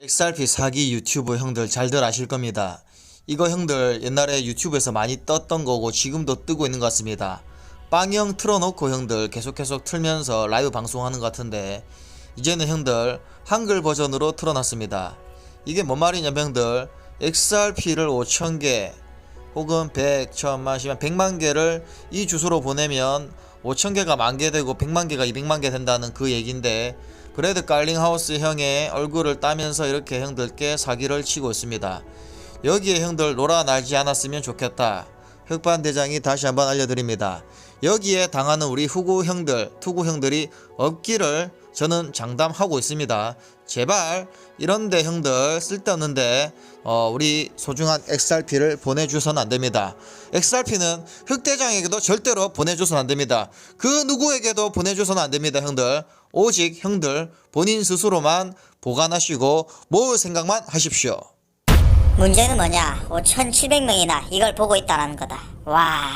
XRP 사기 유튜브 형들 잘들 아실 겁니다. 이거 형들 옛날에 유튜브에서 많이 떴던 거고 지금도 뜨고 있는 것 같습니다. 빵형 틀어놓고 형들 계속 계속 틀면서 라이브 방송하는 것 같은데 이제는 형들 한글 버전으로 틀어놨습니다. 이게 뭔 말이냐면 형들 XRP를 5,000개 혹은 100, 1000만, 10만, 100만 개를 이 주소로 보내면 5천 개가 만개 되고 100만 개가 200만 개 된다는 그 얘기인데 그래도 깔링하우스 형의 얼굴을 따면서 이렇게 형들께 사기를 치고 있습니다. 여기에 형들 놀아나지 않았으면 좋겠다. 흑반 대장이 다시 한번 알려드립니다. 여기에 당하는 우리 후구 형들, 투구 형들이 없기를 저는 장담하고 있습니다. 제발 이런데 형들 쓸데없는데 어, 우리 소중한 XRP를 보내주선 안 됩니다. XRP는 흑대장에게도 절대로 보내줘선 안 됩니다. 그 누구에게도 보내줘선 안 됩니다, 형들. 오직 형들 본인 스스로만 보관하시고 모을 생각만 하십시오. 문제는 뭐냐? 5,700명이나 이걸 보고 있다는 거다. 와.